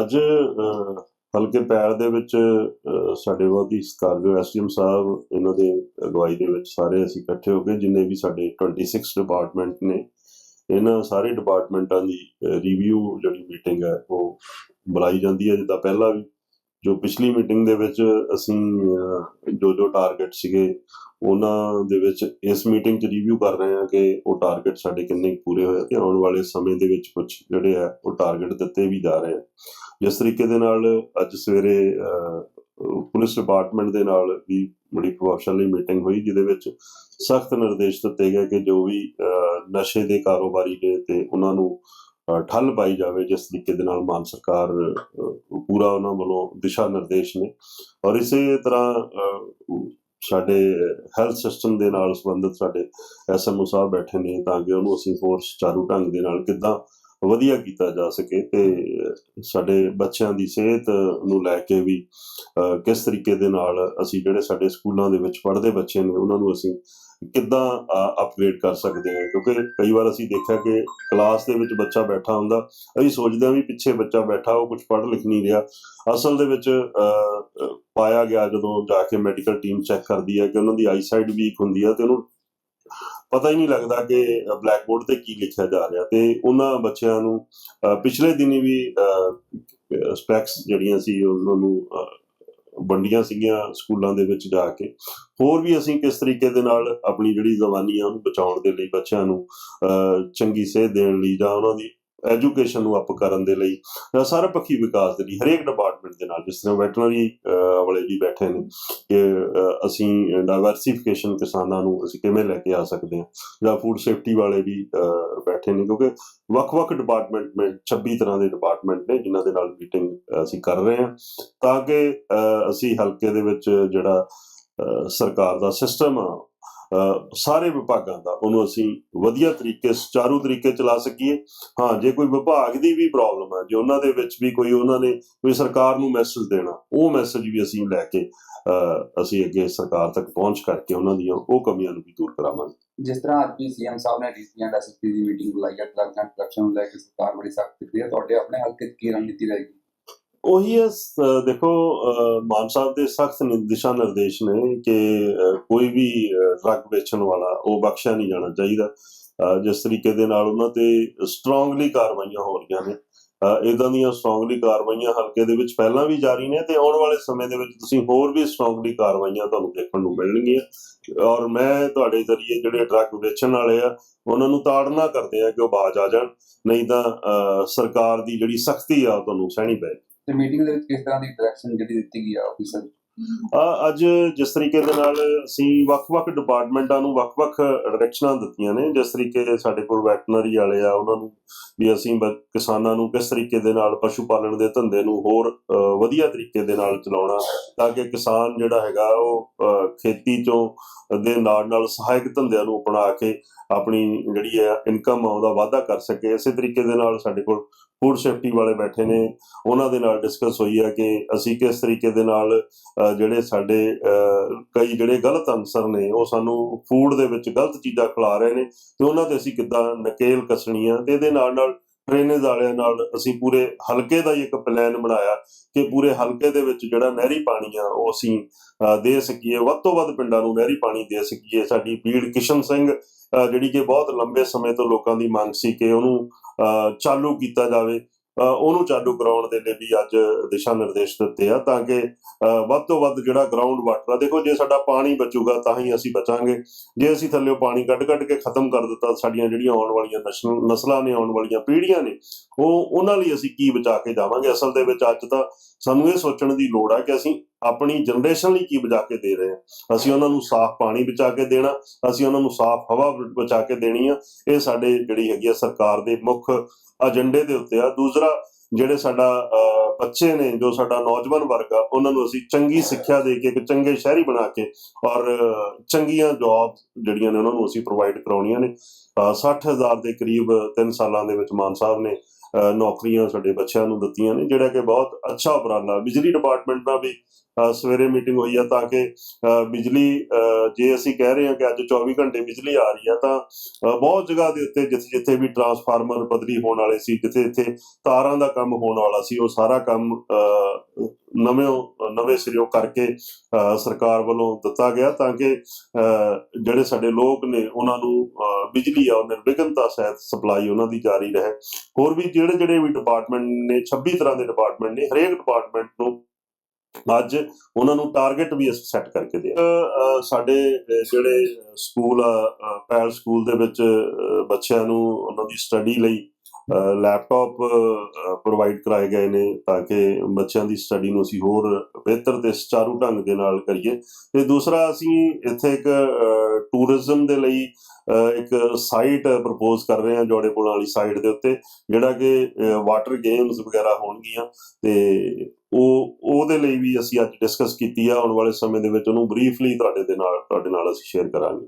ਅੱਜ ਹਲਕੇ ਪੈਰ ਦੇ ਵਿੱਚ ਸਾਡੇ ਬਹੁਤ ਹੀ ਸਤਿਕਾਰਯੋਗ ਐਸਡੀਐਮ ਸਾਹਿਬ, ਇਹਨਾਂ ਦੇ ਅਗਵਾਈ ਦੇ ਵਿੱਚ ਸਾਰੇ ਅਸੀਂ ਇਕੱਠੇ ਹੋ ਕੇ ਜਿੰਨੇ ਵੀ ਸਾਡੇ 26 ਡਿਪਾਰਟਮੈਂਟ ਨੇ, ਇਹਨਾਂ ਸਾਰੇ ਡਿਪਾਰਟਮੈਂਟਾਂ ਦੀ ਰਿਵਿਊ ਜਿਹੜੀ ਮੀਟਿੰਗ ਹੈ, ਉਹ ਬੁਲਾਈ ਜਾਂਦੀ ਹੈ। ਜਿੱਦਾਂ ਪਹਿਲਾਂ ਵੀ ਜੋ ਪਿਛਲੀ ਮੀਟਿੰਗ ਦੇ ਵਿੱਚ ਅਸੀਂ ਜੋ ਜੋ ਟਾਰਗੇਟ ਸੀਗੇ, ਉਹਨਾਂ ਦੇ ਵਿੱਚ ਇਸ ਮੀਟਿੰਗ 'ਚ ਰਿਵਿਊ ਕਰ ਰਹੇ ਹਾਂ ਕਿ ਉਹ ਟਾਰਗੇਟ ਸਾਡੇ ਕਿੰਨੇ ਪੂਰੇ ਹੋਏ ਤੇ ਆਉਣ ਵਾਲੇ ਸਮੇਂ ਦੇ ਵਿੱਚ ਕੁਝ ਜਿਹੜੇ ਆ, ਉਹ ਟਾਰਗੇਟ ਦਿੱਤੇ ਵੀ ਜਾ ਰਹੇ ਆ। ਜਿਸ ਤਰੀਕੇ ਦੇ ਨਾਲ ਅੱਜ ਸਵੇਰੇ ਪੁਲਿਸ ਡਿਪਾਰਟਮੈਂਟ ਦੇ ਨਾਲ ਵੀ ਬੜੀ ਪ੍ਰਭਾਵਸ਼ਾਲੀ ਮੀਟਿੰਗ ਹੋਈ, ਜਿਹਦੇ ਵਿੱਚ ਸਖਤ ਨਿਰਦੇਸ਼ ਦਿੱਤੇ ਗਏ ਕਿ ਜੋ ਵੀ ਨਸ਼ੇ ਦੇ ਕਾਰੋਬਾਰੀ ਨੇ ਤੇ ਉਹਨਾਂ ਨੂੰ ਠੱਲ ਪਾਈ ਜਾਵੇ ਜਿਸ ਤਰੀਕੇ ਦੇ ਨਾਲ ਮਾਨ ਸਰਕਾਰ ਪੂਰਾ ਉਹਨਾਂ ਵੱਲੋਂ ਦਿਸ਼ਾ ਨਿਰਦੇਸ਼ ਨੇ। ਔਰ ਇਸੇ ਤਰ੍ਹਾਂ ਸਾਡੇ ਹੈਲਥ ਸਿਸਟਮ ਦੇ ਨਾਲ ਸੰਬੰਧਿਤ ਸਾਡੇ ਐਸਐਮਓ ਸਾਹਿਬ ਬੈਠੇ ਨੇ ਤਾਂ ਕਿ ਉਹਨੂੰ ਅਸੀਂ ਹੋਰ ਸੁਚਾਰੂ ਢੰਗ ਦੇ ਨਾਲ ਕਿੱਦਾਂ ਵਧੀਆ ਕੀਤਾ ਜਾ ਸਕੇ ਤੇ ਸਾਡੇ ਬੱਚਿਆਂ ਦੀ ਸਿਹਤ ਨੂੰ ਲੈ ਕੇ ਵੀ ਕਿਸ ਤਰੀਕੇ ਦੇ ਨਾਲ ਅਸੀਂ ਜਿਹੜੇ ਸਾਡੇ ਸਕੂਲਾਂ ਦੇ ਵਿੱਚ ਪੜ੍ਹਦੇ ਬੱਚੇ ਨੇ, ਉਹਨਾਂ ਨੂੰ ਅਸੀਂ ਕਿੱਦਾਂ ਅਪਗ੍ਰੇਡ ਕਰ ਸਕਦੇ ਹਾਂ? ਕਿਉਂਕਿ ਕਈ ਵਾਰ ਅਸੀਂ ਦੇਖਿਆ ਕਿ ਕਲਾਸ ਦੇ ਵਿੱਚ ਬੱਚਾ ਬੈਠਾ ਹੁੰਦਾ, ਅਸੀਂ ਸੋਚਦੇ ਹਾਂ ਵੀ ਪਿੱਛੇ ਬੱਚਾ ਬੈਠਾ, ਉਹ ਕੁਝ ਪੜ੍ਹ ਲਿਖ ਨਹੀਂ ਰਿਹਾ। ਅਸਲ ਦੇ ਵਿੱਚ ਪਾਇਆ ਗਿਆ ਜਦੋਂ ਜਾ ਕੇ ਮੈਡੀਕਲ ਟੀਮ ਚੈੱਕ ਕਰਦੀ ਹੈ ਕਿ ਉਹਨਾਂ ਦੀ ਆਈਸਾਈਟ ਵੀਕ ਹੁੰਦੀ ਹੈ ਤੇ ਉਹਨੂੰ ਪਤਾ ਹੀ ਨਹੀਂ ਲੱਗਦਾ ਕਿ ਬਲੈਕ ਬੋਰਡ ਤੇ ਕੀ ਲਿਖਿਆ ਜਾ ਰਿਹਾ ਤੇ ਉਹਨਾਂ ਬੱਚਿਆਂ ਨੂੰ ਪਿਛਲੇ ਦਿਨੀ ਵੀ ਸਪੈਕਸ ਜਿਹੜੀਆਂ ਸੀ ਉਹਨਾਂ ਨੂੰ ਵੰਡੀਆਂ ਸੀਗੀਆਂ ਸਕੂਲਾਂ ਦੇ ਵਿੱਚ ਜਾ ਕੇ। ਹੋਰ ਵੀ ਅਸੀਂ ਕਿਸ ਤਰੀਕੇ ਦੇ ਨਾਲ ਆਪਣੀ ਜਿਹੜੀ ਜ਼ਬਾਨੀ ਆ ਉਹਨੂੰ ਬਚਾਉਣ ਦੇ ਲਈ ਬੱਚਿਆਂ ਨੂੰ ਚੰਗੀ ਸੇਧ ਦੇਣ ਲਈ ਜਾਂ ਉਹਨਾਂ ਦੀ ਐਜੂਕੇਸ਼ਨ ਨੂੰ ਅਪ ਕਰਨ ਦੇ ਲਈ ਜਾਂ ਸਾਰਾ ਪੱਖੀ ਵਿਕਾਸ ਦੇ ਲਈ, ਹਰੇਕ ਡਿਪਾਰਟਮੈਂਟ ਦੇ ਨਾਲ, ਜਿਸ ਤਰ੍ਹਾਂ ਵੈਟਰਨਰੀ ਵਾਲੇ ਵੀ ਬੈਠੇ ਨੇ ਕਿ ਅਸੀਂ ਡਾਈਵਰਸਿਫਿਕੇਸ਼ਨ ਕਿਸਾਨਾਂ ਨੂੰ ਅਸੀਂ ਕਿਵੇਂ ਲੈ ਕੇ ਆ ਸਕਦੇ ਹਾਂ, ਜਾਂ ਫੂਡ ਸੇਫਟੀ ਵਾਲੇ ਵੀ ਬੈਠੇ ਨੇ, ਕਿਉਂਕਿ ਵੱਖ-ਵੱਖ ਡਿਪਾਰਟਮੈਂਟ ਨੇ 26 ਤਰ੍ਹਾਂ ਦੇ ਡਿਪਾਰਟਮੈਂਟ ਨੇ, ਜਿਨ੍ਹਾਂ ਦੇ ਨਾਲ ਮੀਟਿੰਗ ਅਸੀਂ ਕਰ ਰਹੇ ਹਾਂ, ਤਾਂ ਕਿ ਅਸੀਂ ਹਲਕੇ ਦੇ ਵਿੱਚ ਜਿਹੜਾ ਸਰਕਾਰ ਦਾ ਸਿਸਟਮ ਆ ਸਾਰੇ ਵਿਭਾਗਾਂ ਦਾ। ਉਹਨੂੰ ਅਸੀਂ ਵਧੀਆ ਤਰੀਕੇ ਸੁਚਾਰੂ ਤਰੀਕੇ ਚਲਾ ਸਕੀਏ। ਹਾਂ ਜੇ ਕੋਈ ਵਿਭਾਗ ਦੀ ਵੀ ਪ੍ਰੋਬਲਮ ਹੈ ਜੇ ਉਹਨਾਂ ਦੇ ਵਿੱਚ ਵੀ ਕੋਈ ਉਹਨਾਂ ਨੇ ਕੋਈ ਸਰਕਾਰ ਨੂੰ ਮੈਸੇਜ ਦੇਣਾ ਉਹ ਮੈਸੇਜ ਵੀ ਅਸੀਂ ਲੈ ਕੇ ਅਹ, ਅਸੀਂ ਅੱਗੇ ਸਰਕਾਰ ਤੱਕ ਪਹੁੰਚ ਕਰਕੇ ਉਹਨਾਂ ਦੀਆਂ ਉਹ ਕਮੀਆਂ ਨੂੰ ਵੀ ਦੂਰ ਕਰਾਵਾਂਗੇ। ਜਿਸ ਤਰ੍ਹਾਂ ਅੱਜ ਵੀ ਸੀਐਮ ਸਾਹਿਬ ਨੇ ਡੀਸੀ ਐਸਪੀ ਦੀ ਮੀਟਿੰਗ ਬੁਲਾਈ ਹੈ ਡਰੱਗ ਐਂਡ ਕਰਪਸ਼ਨ ਨੂੰ ਲੈ ਕੇ ਸਰਕਾਰ ਬੜੀ ਸਖਤ ਕੀਤੀ ਹੈ। ਤੁਹਾਡੇ ਆਪਣੇ ਹਲਕੇ 'ਚ ਕੀ ਰਣਨੀਤੀ ਰਹੇਗੀ? ਉਹੀ ਹੈ ਦੇਖੋ ਮਾਨ ਸਾਹਿਬ ਦੇ ਸਖਤ ਦਿਸ਼ਾ ਨਿਰਦੇਸ਼ ਨੇ ਕਿ ਕੋਈ ਵੀ ਡਰੱਗ ਵੇਚਣ ਵਾਲਾ ਉਹ ਬਖਸ਼ਿਆ ਨਹੀਂ ਜਾਣਾ ਚਾਹੀਦਾ। ਜਿਸ ਤਰੀਕੇ ਦੇ ਨਾਲ ਉਹਨਾਂ ਤੇ ਸਟਰੋਂਗਲੀ ਕਾਰਵਾਈਆਂ ਹੋ ਰਹੀਆਂ ਨੇ। ਇਦਾਂ ਦੀਆਂ ਸਟਰੋਂਗਲੀ ਕਾਰਵਾਈਆਂ ਹਲਕੇ ਦੇ ਵਿੱਚ ਪਹਿਲਾਂ ਵੀ ਜਾਰੀ ਨੇ ਤੇ ਆਉਣ ਵਾਲੇ ਸਮੇਂ ਦੇ ਵਿੱਚ ਤੁਸੀਂ ਹੋਰ ਵੀ ਸਟਰੋਂਗਲੀ ਕਾਰਵਾਈਆਂ ਤੁਹਾਨੂੰ ਦੇਖਣ ਨੂੰ ਮਿਲਣਗੀਆਂ। ਔਰ ਮੈਂ ਤੁਹਾਡੇ ਜ਼ਰੀਏ ਜਿਹੜੇ ਡਰੱਗ ਵੇਚਣ ਵਾਲੇ ਆ, ਉਹਨਾਂ ਨੂੰ ਤਾੜਨਾ ਕਰਦੇ ਆ ਕਿ ਉਹ ਬਾਜ ਆ ਜਾਣ। ਨਹੀਂ ਤਾਂ ਸਰਕਾਰ ਦੀ ਜਿਹੜੀ ਸਖਤੀ ਆ ਉਹ ਤੁਹਾਨੂੰ ਸਹਿਣੀ ਪਏ ਤੇ ਮੀਟਿੰਗ ਦੇ ਵਿੱਚ ਕਿਸ ਤਰ੍ਹਾਂ ਦੀ ਡਾਇਰੈਕਸ਼ਨ ਜਿਹੜੀ ਦਿੱਤੀ ਗਈ ਆ ਆਫੀਸਰ ਅੱਜ ਜਿਸ ਤਰੀਕੇ ਦੇ ਨਾਲ ਅਸੀਂ ਵੱਖ-ਵੱਖ ਡਿਪਾਰਟਮੈਂਟਾਂ ਨੂੰ ਵੱਖ-ਵੱਖ ਡਾਇਰੈਕਸ਼ਨਾਂ ਦਿੱਤੀਆਂ ਨੇ, ਜਿਸ ਤਰੀਕੇ ਸਾਡੇ ਕੋਲ ਵੈਟਰਨਰੀ ਵਾਲੇ ਆ, ਉਹਨਾਂ ਨੂੰ ਵੀ ਅਸੀਂ ਕਿਸਾਨਾਂ ਨੂੰ ਕਿਸ ਤਰੀਕੇ ਦੇ ਨਾਲ ਪਸ਼ੂ ਪਾਲਣ ਦੇ ਧੰਦੇ ਨੂੰ ਹੋਰ ਵਧੀਆ ਤਰੀਕੇ ਦੇ ਨਾਲ ਚਲਾਉਣਾ, ਤਾਂ ਕਿ ਕਿਸਾਨ ਜਿਹੜਾ ਹੈਗਾ ਉਹ ਖੇਤੀ ਚੋਂ ਦੇ ਨਾਲ ਨਾਲ ਸਹਾਇਕ ਧੰਦਿਆਂ ਨੂੰ ਅਪਣਾ ਕੇ ਆਪਣੀ ਜਿਹੜੀ ਹੈ ਇਨਕਮ ਆ, ਉਹਦਾ ਵਾਧਾ ਕਰ ਸਕੇ। ਇਸੇ ਤਰੀਕੇ ਦੇ ਨਾਲ ਸਾਡੇ ਕੋਲ ਫੂਡ ਸੇਫਟੀ ਵਾਲੇ ਬੈਠੇ ਨੇ। ਉਹਨਾਂ ਦੇ ਨਾਲ ਡਿਸਕਸ ਹੋਈ ਹੈ ਕਿ ਅਸੀਂ ਕਿਸ ਤਰੀਕੇ ਦੇ ਨਾਲ ਜਿਹੜੇ ਸਾਡੇ ਕਈ ਜਿਹੜੇ ਗਲਤ ਅਨਸਰ ਨੇ, ਉਹ ਸਾਨੂੰ ਫੂਡ ਦੇ ਵਿੱਚ ਗਲਤ ਚੀਜ਼ਾਂ ਖਿਲਾ ਰਹੇ ਨੇ ਤੇ ਉਹਨਾਂ ਤੇ ਅਸੀਂ ਕਿੱਦਾਂ ਨਕੇਲ ਕੱਸਣੀ ਆ। ਤੇ ਇਹਦੇ ਨਾਲ ਨਾਲ ਟ੍ਰੇਨੇਜ ਵਾਲਿਆਂ ਨਾਲ ਅਸੀਂ ਪੂਰੇ ਹਲਕੇ ਦਾ ਹੀ ਇੱਕ ਪਲਾਨ ਬਣਾਇਆ ਕਿ ਪੂਰੇ ਹਲਕੇ ਦੇ ਵਿੱਚ ਜਿਹੜਾ ਨਹਿਰੀ ਪਾਣੀ ਆ, ਉਹ ਅਸੀਂ ਅਹ ਦੇ ਸਕੀਏ। ਵੱਧ ਤੋਂ ਵੱਧ ਪਿੰਡਾਂ ਨੂੰ ਨਹਿਰੀ ਪਾਣੀ ਦੇ ਸਕੀਏ। ਸਾਡੀ ਪੀੜ ਕਿਸ਼ਨ ਸਿੰਘ ਅਹ ਜਿਹੜੀ ਕਿ ਬਹੁਤ ਲੰਬੇ ਸਮੇਂ ਤੋਂ ਲੋਕਾਂ ਦੀ ਮੰਗ ਸੀ ਕਿ ਉਹਨੂੰ ਅਹ ਚਾਲੂ ਕੀਤਾ ਜਾਵੇ। ਉਹਨੂੰ ਚਾਲੂ ਕਰਾਉਣ ਦੇ ਲਈ ਵੀ ਅੱਜ ਦਿਸ਼ਾ ਨਿਰਦੇਸ਼ ਦਿੱਤੇ ਆ ਤਾਂ ਕਿ ਵੱਧ ਤੋਂ ਵੱਧ ਜਿਹੜਾ ਗਰਾਊਂਡ ਵਾਟਰ ਆ, ਦੇਖੋ ਜੇ ਸਾਡਾ ਪਾਣੀ ਬਚੂਗਾ ਤਾਂ ਹੀ ਅਸੀਂ ਬਚਾਂਗੇ। ਜੇ ਅਸੀਂ ਥੱਲੇੋਂ ਪਾਣੀ ਕੱਢ ਕੱਢ ਕੇ ਖਤਮ ਕਰ ਦਿੱਤਾ, ਸਾਡੀਆਂ ਜਿਹੜੀਆਂ ਆਉਣ ਵਾਲੀਆਂ ਨਸਲ, ਨਸਲਾਂ ਨੇ, ਆਉਣ ਵਾਲੀਆਂ ਪੀੜ੍ਹੀਆਂ ਨੇ, ਉਹ ਉਹਨਾਂ ਲਈ ਅਸੀਂ ਕੀ ਬਚਾ ਕੇ ਜਾਵਾਂਗੇ? ਅਸਲ ਦੇ ਵਿੱਚ ਅੱਜ ਤਾਂ ਸਾਨੂੰ ਇਹ ਸੋਚਣ ਦੀ ਲੋੜ ਆ ਕਿ ਅਸੀਂ ਆਪਣੀ ਜਨਰੇਸ਼ਨ ਲਈ ਕੀ ਬਚਾ ਕੇ ਦੇ ਰਹੇ ਹਾਂ। ਅਸੀਂ ਉਹਨਾਂ ਨੂੰ ਸਾਫ਼ ਪਾਣੀ ਬਚਾ ਕੇ ਦੇਣਾ ਅਸੀਂ ਉਹਨਾਂ ਨੂੰ ਸਾਫ਼ ਹਵਾ ਬਚਾ ਕੇ ਦੇਣੀ ਆ। ਇਹ ਸਾਡੇ ਜਿਹੜੀ ਹੈਗੀ ਆ ਸਰਕਾਰ ਦੇ ਮੁੱਖ ਏਜੰਡੇ ਦੇ ਉੱਤੇ ਆ। ਦੂਸਰਾ ਜਿਹੜੇ ਸਾਡਾ ਬੱਚੇ ਨੇ ਜੋ ਸਾਡਾ ਨੌਜਵਾਨ ਵਰਗ ਆ ਉਹਨਾਂ ਨੂੰ ਅਸੀਂ ਚੰਗੀ ਸਿੱਖਿਆ ਦੇ ਕੇ ਇੱਕ ਚੰਗੇ ਸ਼ਹਿਰੀ ਬਣਾ ਕੇ ਔਰ ਚੰਗੀਆਂ ਜੌਬ ਜਿਹੜੀਆਂ ਨੇ ਉਹਨਾਂ ਨੂੰ ਅਸੀਂ ਪ੍ਰੋਵਾਈਡ ਕਰਾਉਣੀਆਂ ਨੇ। ਅਹ, 60000 ਦੇ ਕਰੀਬ 3 ਸਾਲਾਂ ਦੇ ਵਿੱਚ ਮਾਨ ਸਾਹਿਬ ਨੇ ਨੌਕਰੀਆਂ ਸਾਡੇ ਬੱਚਿਆਂ ਨੂੰ ਦਿੱਤੀਆਂ ਨੇ, ਜਿਹੜਾ ਕਿ ਬਹੁਤ ਅੱਛਾ ਉਪਰਾਲਾ। ਬਿਜਲੀ ਡਿਪਾਰਟਮੈਂਟ ਨਾਲ ਵੀ ਸਵੇਰੇ ਮੀਟਿੰਗ ਹੋਈ ਆ ਤਾਂ ਕਿ ਬਿਜਲੀ ਜੇ ਅਸੀਂ ਕਹਿ ਰਹੇ ਹਾਂ ਕਿ ਅੱਜ 24 ਘੰਟੇ ਬਿਜਲੀ ਆ ਰਹੀ ਆ, ਤਾਂ ਬਹੁਤ ਜਗ੍ਹਾ ਦੇ ਉੱਤੇ ਜਿੱਥੇ ਜਿੱਥੇ ਵੀ ਟਰਾਂਸਫਾਰਮਰ ਬਦਲੀ ਹੋਣ ਵਾਲੇ ਸੀ, ਜਿੱਥੇ ਜਿੱਥੇ ਤਾਰਾਂ ਦਾ ਕੰਮ ਹੋਣ ਵਾਲਾ ਸੀ, ਉਹ ਸਾਰਾ ਕੰਮ ਨਵੇਂ ਨਵੇਂ ਸਿਰਿਓਂ ਕਰਕੇ ਸਰਕਾਰ ਵੱਲੋਂ ਦਿੱਤਾ ਗਿਆ ਤਾਂ ਕਿ ਜਿਹੜੇ ਸਾਡੇ ਲੋਕ ਨੇ ਉਹਨਾਂ ਨੂੰ ਬਿਜਲੀ ਆ ਨਿਰਵਿਘਨਤਾ ਸਹਿਤ ਸਪਲਾਈ ਉਹਨਾਂ ਦੀ ਜਾਰੀ ਰਹੇ। ਹੋਰ ਵੀ ਜਿਹੜੇ ਜਿਹੜੇ ਵੀ ਡਿਪਾਰਟਮੈਂਟ ਨੇ 26 ਤਰ੍ਹਾਂ ਦੇ ਡਿਪਾਰਟਮੈਂਟ ਨੇ ਹਰੇਕ ਡਿਪਾਰਟਮੈਂਟ ਨੂੰ ਅੱਜ ਉਹਨਾਂ ਨੂੰ ਟਾਰਗੇਟ ਵੀ ਅਸੀਂ ਸੈੱਟ ਕਰਕੇ ਦੇ ਸਾਡੇ ਜਿਹੜੇ ਸਕੂਲ ਆ ਅਹ, ਪੈਲ ਸਕੂਲ ਦੇ ਵਿੱਚ ਬੱਚਿਆਂ ਨੂੰ ਉਹਨਾਂ ਦੀ ਸਟੱਡੀ ਲਈ ਲੈਪਟਾਪ ਪ੍ਰੋਵਾਈਡ ਕਰਾਏ ਗਏ ਨੇ ਤਾਂ ਕਿ ਬੱਚਿਆਂ ਦੀ ਸਟੱਡੀ ਨੂੰ ਅਸੀਂ ਹੋਰ ਬਿਹਤਰ ਤੇ ਸੁਚਾਰੂ ਢੰਗ ਦੇ ਨਾਲ ਕਰੀਏ। ਤੇ ਦੂਸਰਾ, ਅਸੀਂ ਇੱਥੇ ਇੱਕ ਟੂਰਿਜ਼ਮ ਦੇ ਲਈ ਇੱਕ ਸਾਈਟ ਪ੍ਰਪੋਜ਼ ਕਰ ਰਹੇ ਹਾਂ ਜੋੜੇ ਪੁਲਾਂ ਵਾਲੀ ਸਾਈਟ ਦੇ ਉੱਤੇ, ਜਿਹੜਾ ਕਿ ਵਾਟਰ ਗੇਮਸ ਵਗੈਰਾ ਹੋਣਗੀਆਂ। ਤੇ ਉਹ, ਉਹਦੇ ਲਈ ਵੀ ਅਸੀਂ ਅੱਜ ਡਿਸਕਸ ਕੀਤੀ ਆ। ਆਉਣ ਵਾਲੇ ਸਮੇਂ ਦੇ ਵਿੱਚ ਉਹਨੂੰ ਬਰੀਫਲੀ ਤੁਹਾਡੇ ਦੇ ਨਾਲ, ਤੁਹਾਡੇ ਨਾਲ ਅਸੀਂ ਸ਼ੇਅਰ ਕਰਾਂਗੇ।